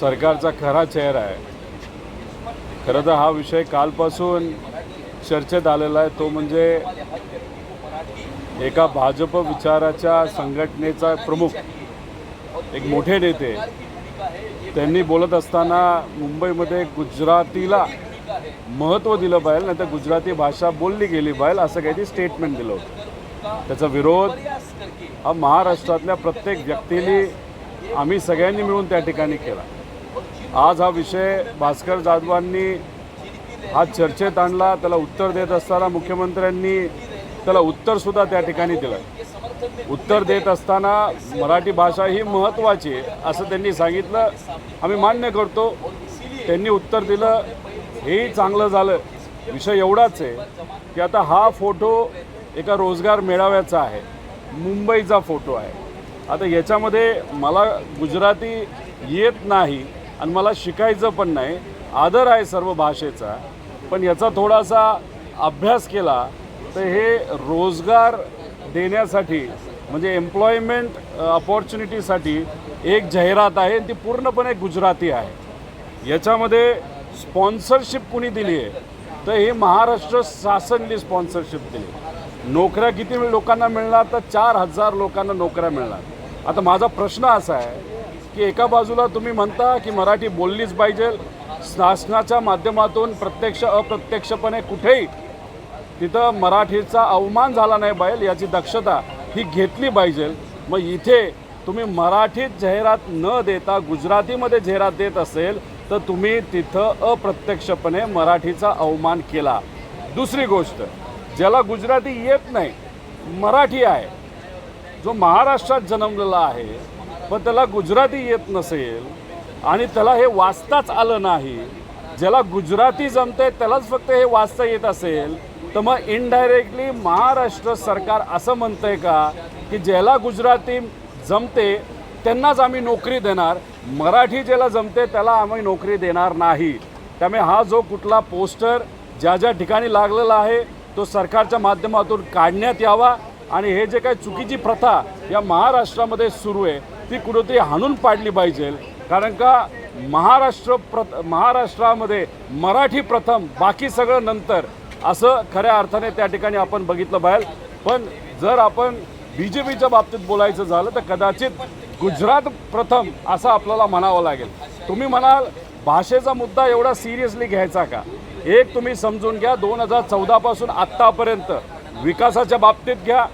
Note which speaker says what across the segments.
Speaker 1: सरकारचा खरा चेहरा आहे. खरं तर हा विषय कालपासून चर्चेत आलेला आहे. तो म्हणजे एका भाजप विचाराच्या संघटनेचा प्रमुख एक मोठे नेते. त्यांनी बोलत असताना मुंबईमध्ये गुजरातीला महत्त्व दिलं पाहिजे नाही तर गुजराती भाषा बोलली गेली पाहिजे असं काहीतरी स्टेटमेंट दिलं होतं. त्याचा विरोध हा महाराष्ट्रातल्या प्रत्येक व्यक्तीने आम्ही सगळ्यांनी मिळून त्या ठिकाणी केला. आज हा विषय भास्कर जाधवांनी हा चर्चेत आणला त्याला उत्तर देत असताना मुख्यमंत्र्यांनी त्याला उत्तरसुद्धा त्या ठिकाणी दिलं उत्तर देत असताना मराठी भाषा ही महत्त्वाची आहे असं त्यांनी सांगितलं. आम्ही मान्य करतो त्यांनी उत्तर दिलं हेही चांगलं झालं. विषय एवढाच आहे की आता हा फोटो एका रोजगार मेळाव्याचा आहे मुंबईचा फोटो आहे. आता याच्यामध्ये मला गुजराती येत नाही आणि मला शिकायचं पण नाही. आदर आहे सर्व भाषेचा. पण याचा थोडासा अभ्यास केला तर हे रोजगार देण्यासाठी म्हणजे एम्प्लॉयमेंट अपॉर्च्युनिटीसाठी एक जाहिरात आहे आणि ती पूर्णपणे गुजराती आहे. याच्यामध्ये स्पॉन्सरशिप कुणी दिली आहे? तर हे महाराष्ट्र शासनने स्पॉन्सरशिप दिली. नोकऱ्या किती लोकांना मिळणार? तर चार हजार लोकांना नोकऱ्या मिळणार. आता माझा प्रश्न असा आहे की एका बाजूला तुम्ही म्हणता की मराठी बोललीच पाहिजे. शासनाच्या माध्यमातून प्रत्यक्ष अप्रत्यक्षपणे कुठेही तिथं मराठीचा अवमान झाला नाही पाहिजे याची दक्षता ही घेतली पाहिजे. मग इथे तुम्ही मराठीत जाहिरात न देता गुजरातीमध्ये जाहिरात देत असेल तर तुम्ही तिथं अप्रत्यक्षपणे मराठीचा अवमान केला. दुसरी गोष्ट ज्याला गुजराती येत नाही मराठी आहे जो महाराष्ट्रात जन्मलेला आहे पण त्याला गुजराती येत नसेल आणि त्याला हे वाचताच आलं नाही. ज्याला गुजराती जमते त्यालाच फक्त हे वाचता येत असेल. तर मग इनडायरेक्टली महाराष्ट्र सरकार असं म्हणतंय का की ज्याला गुजराती जमते त्यांनाच आम्ही नोकरी देणार. मराठी ज्याला जमते त्याला आम्ही नोकरी देणार नाही. त्यामुळे हा जो कुठला पोस्टर ज्या ज्या ठिकाणी लागलेला आहे तो सरकारच्या माध्यमातून काढण्यात यावा. आणि हे जे काही चुकीची प्रथा या महाराष्ट्रामध्ये सुरू आहे ती कुठंतरी हाणून पाडली पाहिजे. कारण का महाराष्ट्र प्रथ महाराष्ट्रामध्ये मराठी प्रथम बाकी सगळं नंतर. असं खऱ्या अर्थाने त्या ठिकाणी आपण बघितलं पाहिजे पण जर आपण बी जे पीच्या बाबतीत बोलायचं झालं तर कदाचित गुजरात प्रथम असं आपल्याला म्हणावं लागेल. तुम्ही म्हणाल भाषेचा मुद्दा एवढा सिरियसली घ्यायचा का? एक तुम्ही समजून घ्या दोन हजार चौदापासून आत्तापर्यंत विकासाच्या बाबतीत घ्या.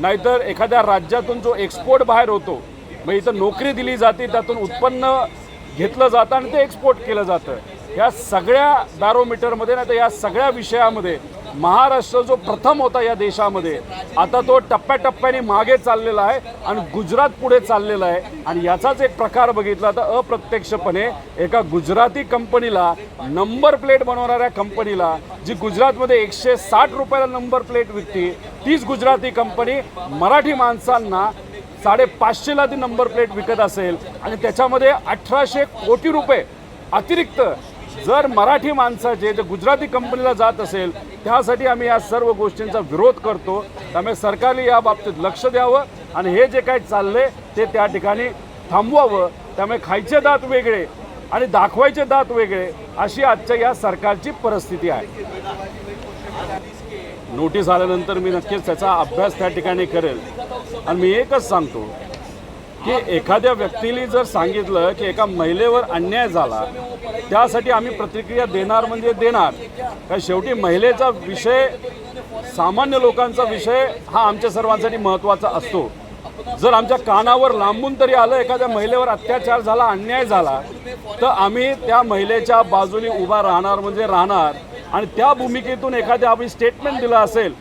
Speaker 1: नाहीतर एखाद्या राज्यातून जो एक्सपोर्ट बाहेर होतो मग इथं नोकरी दिली जाते त्यातून उत्पन्न घेतलं जातं आणि ते एक्सपोर्ट केलं जातं. या सगळ्या बॅरोमीटरमध्ये नाही तर या सगळ्या विषयामध्ये महाराष्ट्र जो प्रथम होता या देशामध्ये आता तो टप्प्याटप्प्याने मागे चाललेला आहे आणि गुजरात पुढे चाललेला आहे. आणि याचाच एक प्रकार बघितला तर अप्रत्यक्षपणे एका गुजराती कंपनीला नंबर प्लेट बनवणाऱ्या कंपनीला जी गुजरातमध्ये एकशे साठ रुपयाला नंबर प्लेट विकते तीच गुजराती कंपनी मराठी माणसांना साडेपाचशेला ती नंबर प्लेट विकत असेल. आणि त्याच्यामध्ये अठराशे कोटी रुपये अतिरिक्त जर मराठी माणसाचे जे गुजराती कंपनीला जात असेल त्यासाठी आम्ही या सर्व गोष्टींचा विरोध करतो. त्यामुळे सरकारने या बाबतीत लक्ष द्यावं आणि हे जे काही चाललंय ते त्या ठिकाणी थांबवावं. त्यामुळे खायचे दात वेगळे आणि दाखवायचे दात वेगळे अशी आजच्या या सरकारची परिस्थिती आहे. नोटीस आल्यानंतर मी नक्कीच त्याचा अभ्यास त्या ठिकाणी करेल. आणि मी एकच सांगतो की एखाद्या व्यक्तीने जर सांगितलं की एका महिलेवर अन्याय झाला त्यासाठी आम्ही प्रतिक्रिया देणार म्हणजे देणार. कारण शेवटी महिलेचा विषय सामान्य लोकांचा विषय हा आमच्या सर्वांसाठी महत्त्वाचा असतो. जर आमच्या कानावर लांबून तरी आलं एखाद्या महिलेवर अत्याचार झाला अन्याय झाला तर आम्ही त्या महिलेच्या बाजूने उभा राहणार म्हणजे राहणार. आणि त्या भूमिकेतून एखाद्या आम्ही स्टेटमेंट दिलं असेल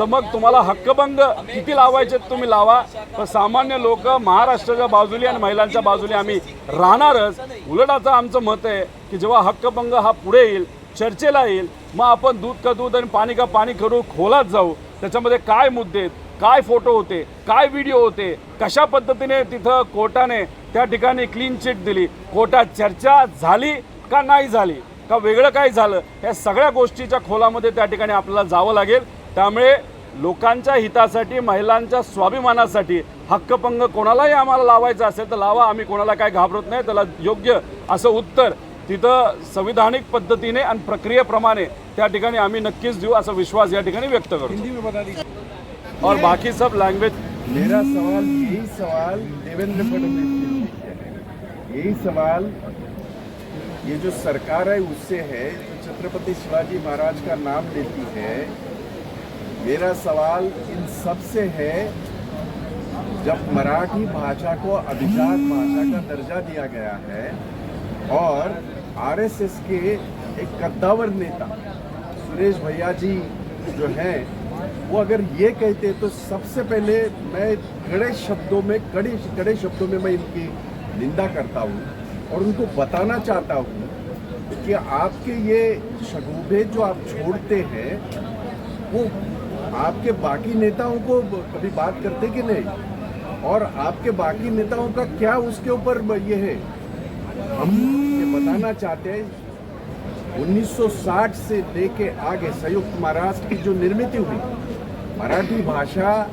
Speaker 1: तर मग तुम्हाला हक्कभंग किती लावायचे तुम्ही लावा. पण सामान्य लोक महाराष्ट्राच्या बाजूली आणि महिलांच्या बाजूली आम्ही राहणारच. उलटाचं आमचं मत आहे की जेव्हा हक्कभंग हा पुढे येईल चर्चेला येईल मग आपण दूध का दूध आणि पाणी का पाणी करू खोलात जाऊ. त्याच्यामध्ये काय मुद्दे आहेत? काय फोटो होते? काय व्हिडिओ होते? कशा पद्धतीने तिथं कोर्टाने त्या ठिकाणी क्लीन चिट दिली? कोर्टात चर्चा झाली का नाही झाली? का वेगळं काय झालं? या सगळ्या गोष्टीच्या खोलामध्ये त्या ठिकाणी आपल्याला जावं लागेल. त्यामुळे लोकांच्या हितासाठी महिलांच्या स्वाभिमानासाठी हक्कपंग कोणालाही आम्हाला लावायचा असेल तर लावा. आम्ही कोणाला काय घाबरत नाही. त्याला योग्य असं उत्तर तिथं संविधानिक पद्धतीने आणि प्रक्रियेप्रमाणे त्या ठिकाणी आम्ही नक्कीच देऊ असा विश्वास या ठिकाणी व्यक्त करतो. और बाकी सब लैंग्वेज
Speaker 2: मेरा सवाल यही सवाल देवेंद्र फडणवीस यही सवाल ये जो सरकार है उससे है जो छत्रपति शिवाजी महाराज का नाम लेती है मेरा सवाल इन सबसे है, जब मराठी भाषा को अभिजात भाषा का दर्जा दिया गया है और आरएसएस के एक कद्दावर नेता सुरेश भैया जी जो हैं, वो अगर ये कहते तो सबसे पहले मैं कड़े शब्दों में, कड़े कड़े शब्दों में मैं इनकी निंदा करता हूँ और उनको बताना चाहता हूँ कि आपके ये शगुबे जो आप छोड़ते हैं, वो आपके बाकी नेताओं को कभी बात करते कि नहीं? और आपके बाकी नेताओं का क्या उसके ऊपर ये है? हम ये बताना चाहते हैं 1960 से लेके आगे संयुक्त महाराष्ट्र की जो निर्मित हुई, मराठी भाषा,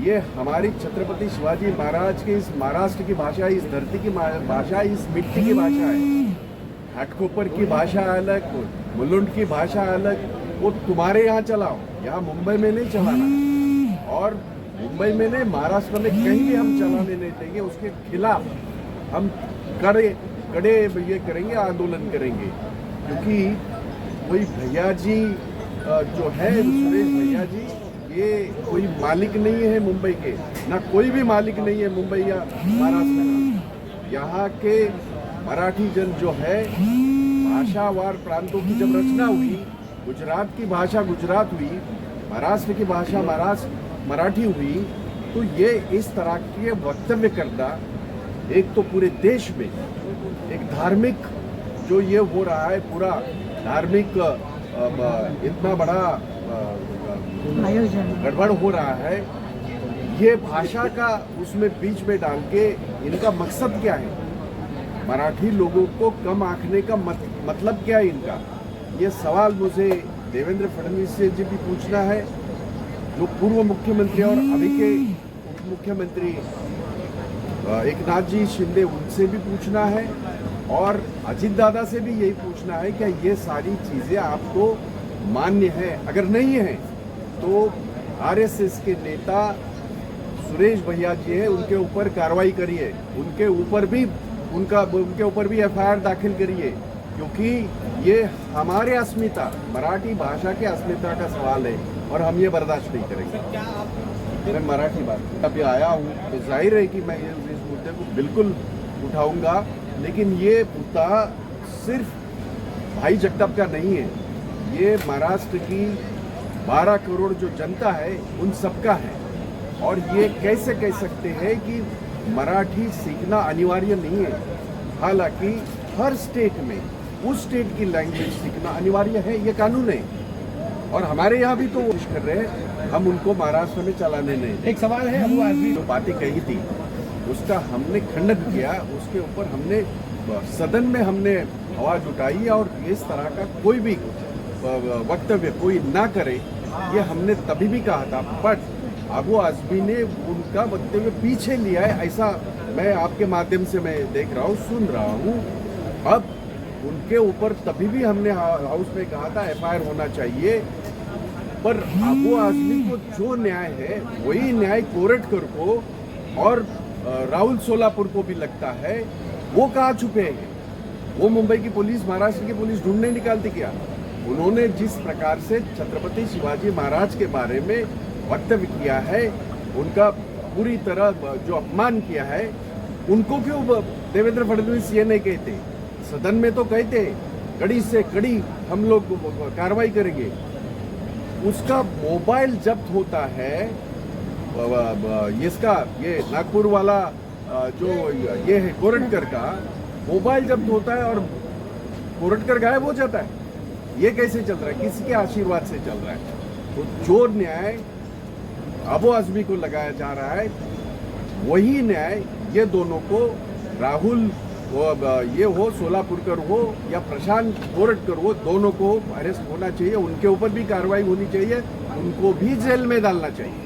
Speaker 2: ये हमारी छत्रपति शिवाजी महाराज के इस महाराष्ट्र की भाषा, इस धरती की भाषा, इस मिट्टी की भाषा है। घाटकोपर की भाषा अलग, मुलुंड की भाषा अलग वो तुम्हारे यहाँ चलाओ यहाँ मुंबई में नहीं चलाना और मुंबई में नहीं महाराष्ट्र में कहीं भी हम चलाने नहीं देंगे उसके खिलाफ हम कड़े कड़े ये करेंगे आंदोलन करेंगे। क्योंकि कोई भैया जी जो है सुरेश भैया जी ये कोई मालिक नहीं है मुंबई के। ना कोई भी मालिक नहीं है मुंबई या महाराष्ट्र का। यहाँ के मराठी जन जो है भाषावार प्रांतों की जब रचना हुई गुजरात की भाषा गुजरात हुई महाराष्ट्र की भाषा महाराष्ट्र मराठी हुई तो ये इस तरह के वक्तव्य करना एक तो पूरे देश में एक धार्मिक जो ये हो रहा है पूरा धार्मिक इतना बड़ा गड़बड़ हो रहा है। ये भाषा का उसमें बीच में डाल के इनका मकसद क्या है? मराठी लोगों को कम आंकने का मत, मतलब क्या है इनका? ये सवाल मुझे देवेंद्र फडणवीस से जी भी पूछना है, जो पूर्व मुख्यमंत्री और अभी के उप मुख्यमंत्री एक नाथ जी शिंदे, उनसे भी पूछना है और अजित दादा से भी यही पूछना है कि ये सारी चीज़ें आपको मान्य है? अगर नहीं है तो आरएसएस के नेता सुरेश भैया जी हैं, उनके ऊपर कार्रवाई करिए, उनके ऊपर भी, उनका, उनके ऊपर भी एफआईआर दाखिल करिए। क्योंकि ये हमारे अस्मिता मराठी भाषा के अस्मिता का सवाल है और हम ये बर्दाश्त नहीं करेंगे। मैं मराठी बात अभी आया हूँ तो ज़ाहिर है कि मैं इस मुद्दे को बिल्कुल उठाऊँगा लेकिन ये मुद्दा सिर्फ़ भाई जगताप का नहीं है। ये महाराष्ट्र की 12 करोड़ जो जनता है उन सबका है। और ये कैसे कह सकते हैं कि मराठी सीखना अनिवार्य नहीं है। हालाँकि हर स्टेट में उस स्टेट की लैंग्वेज सीखना अनिवार्य है ये कानून है। और हमारे यहाँ भी तो कोशिश कर रहे हैं हम उनको महाराष्ट्र में चलाने नहीं
Speaker 3: एक सवाल है अबू आजमी।
Speaker 2: जो बातें कही थी उसका हमने खंडन किया उसके ऊपर हमने सदन में हमने आवाज़ उठाई और इस तरह का कोई भी वक्तव्य कोई ना करे ये हमने तभी भी कहा था। बट आबू आजमी ने उनका वक्तव्य पीछे लिया है ऐसा मैं आपके माध्यम से मैं देख रहा हूँ सुन रहा हूँ। अब उनके ऊपर तभी भी हमने हाउस में कहा था, एफआईआर होना चाहिए। पर आबू आजमी को जो न्याय है, वही न्याय कोरटकर को और राहुल सोलापुर को भी लगता है। वो कहाँ छुपे हैं? वो मुंबई की पुलिस, महाराष्ट्र की पुलिस ढूँढने निकालती क्या? उन्होंने जिस प्रकार से छत्रपति शिवाजी महाराज के बारे में वक्तव्य किया है, उनका पूरी तरह, जो अपमान किया है, उनको क्यों देवेंद्र फडणवीस ये नहीं कहते? सदन में तो कहते कड़ी से कड़ी हम लोग कार्रवाई करेंगे। उसका मोबाइल जब्त होता है इसका, ये नागपुर वाला जो ये है, कोरटकर का, मोबाइल जब्त होता है और कोरटकर गायब हो जाता है। ये कैसे चल रहा है? किसके आशीर्वाद से चल रहा है? तो जो न्याय अबो आजमी को लगाया जा रहा है। वही न्याय ये दोनों को राहुल वो ये हो सोलापुरकर हो या प्रशांत गोरटकर हो दोनों को अरेस्ट होना चाहिए उनके ऊपर भी कार्रवाई होनी चाहिए उनको भी जेल में डालना चाहिए।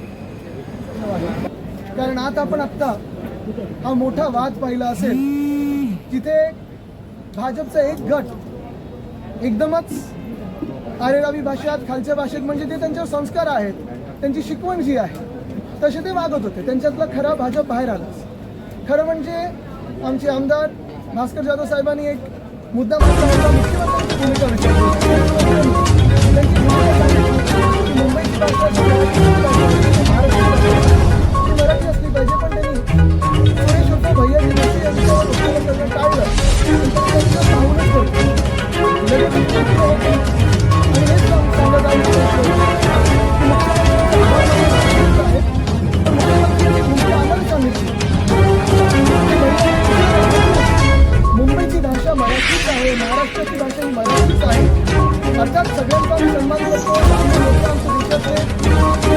Speaker 4: कारण आता आपण आत्ता हा मोठा वाद पाहिला असेल तिथे भाजपचा एक गट एकदमच आरेरावी भाषेत खालच्या भाषेत म्हणजे ते त्यांच्यावर संस्कार आहेत त्यांची शिकवण जी आहे तसे ते वागत होते. त्यांच्यातला खरा भाजप बाहेर आला. खरं म्हणजे आमचे आमदार भास्कर जाधव साहेबांनी एक मुद्दा मुख्यमंत्र्यांची भूमिका विचारली. त्यांची मुंबईची भाषा मराठी असली पाहिजे पण त्यांनी सुरेश होते भैया जोशी यांच्यावर उपचार करणं टाळलं. पाहूनच महाराष्ट्राची भाषा ही मराठीच आहे अर्थात सगळ्यांचा आम्ही सन्मान करतो. आमचे लोक आमच्या देशातले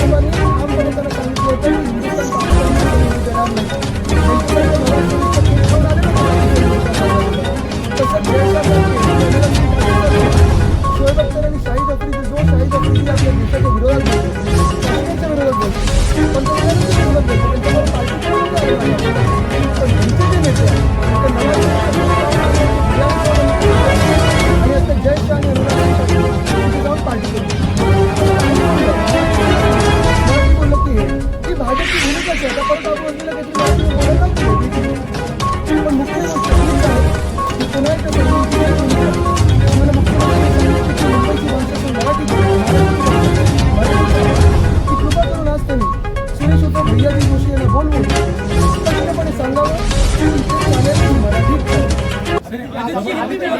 Speaker 4: Thank you. 小心小心